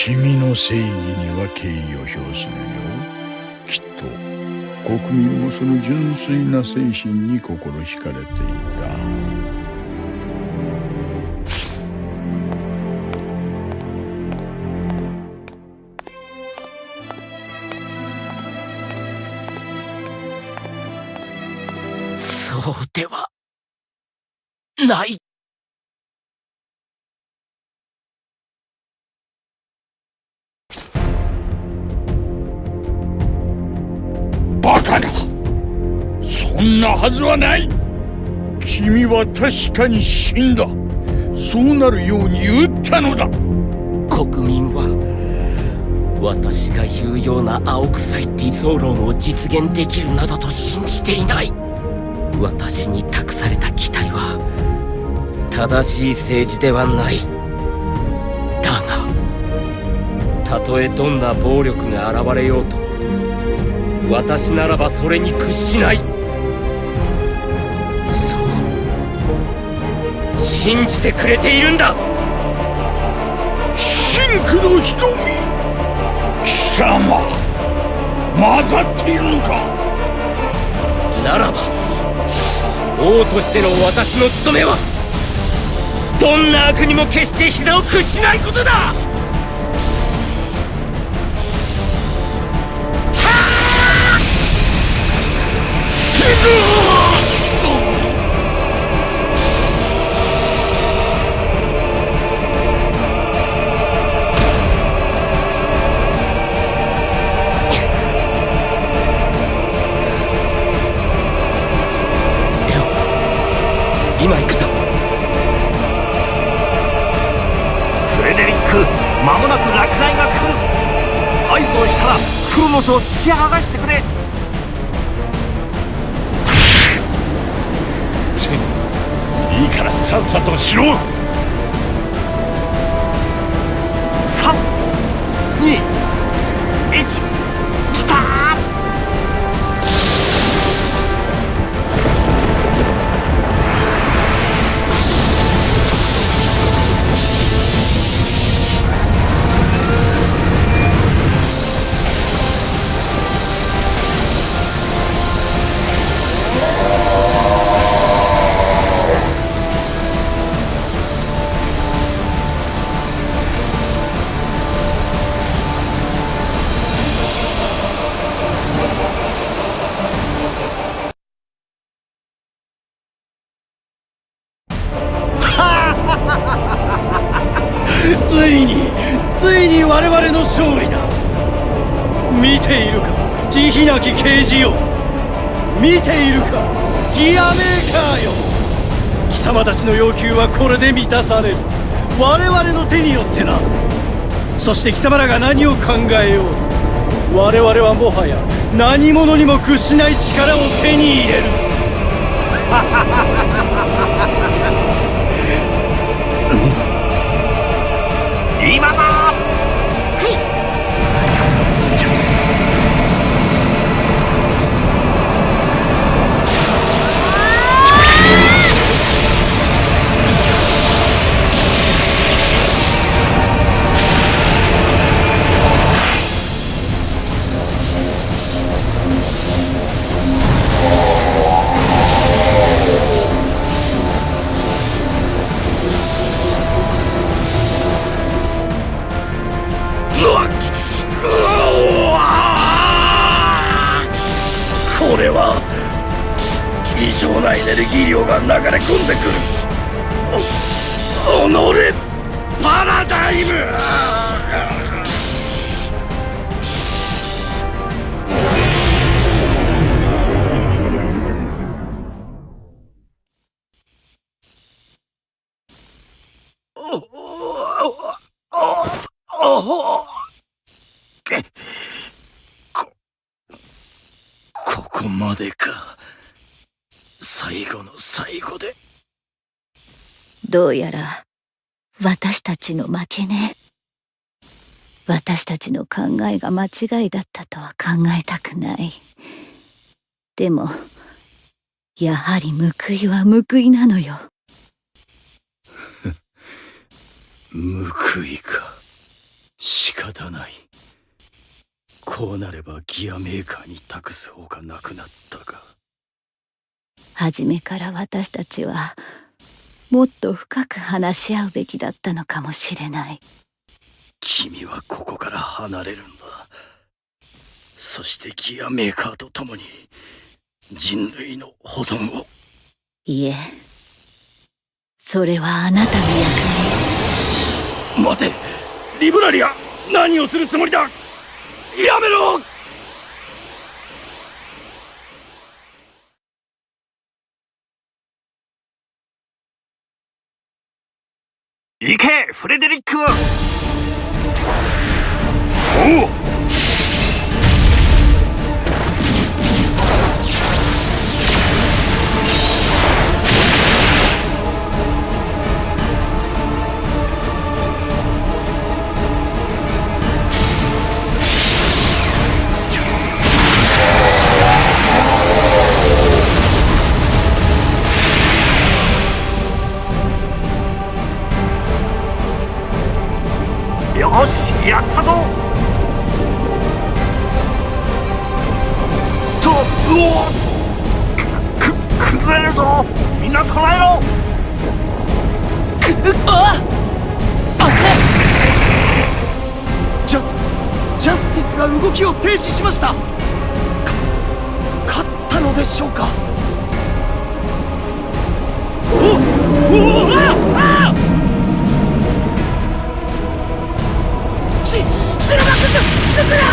君の正義には敬意を表するよきっと国民もその純粋な精神に心惹かれていた。そうではないバカなそんなはずはない。君は確かに死んだ。そうなるように言ったのだ。国民は私が言うような青臭い理想論を実現できるなどと信じていない。私に託された期待は正しい政治ではない。だがたとえどんな暴力が現れようと私ならばそれに屈しない。そう信じてくれているんだ。シンクの瞳。貴様混ざっているのか。ならば王としての私の務めはどんな悪にも決して膝を屈しないことだ今行くぞ。フレデリック間もなく落雷が来る。合図をしたらクロノスを突き剥がしてくれ。いいからさっさとしろついについに我々の勝利だ。見ているか慈悲なき刑事よ。見ているかギアメーカーよ。貴様たちの要求はこれで満たされる。我々の手によってな。そして貴様らが何を考えようと我々はもはや何者にも屈しない力を手に入れる。今れは異常なエネルギー量が流れ込んでくる。お己パラダイム。までか最後の最後でどうやら私たちの負けね。私たちの考えが間違いだったとは考えたくない。でも、やはり報いは報いなのよ。報いか仕方ないこうなればギアメーカーに託すほかなくなったが。初めから私たちはもっと深く話し合うべきだったのかもしれない。君はここから離れるんだ。そしてギアメーカーと共に人類の保存を。いえ。それはあなたの役待て。リブラリア何をするつもりだ？やめろ！行けフレデリック！おうくく崩れるぞ。みんな備えろ。くああれ。ジャジャスティスが動きを停止しました。か勝ったのでしょうか。おおああ。し城が崩崩れ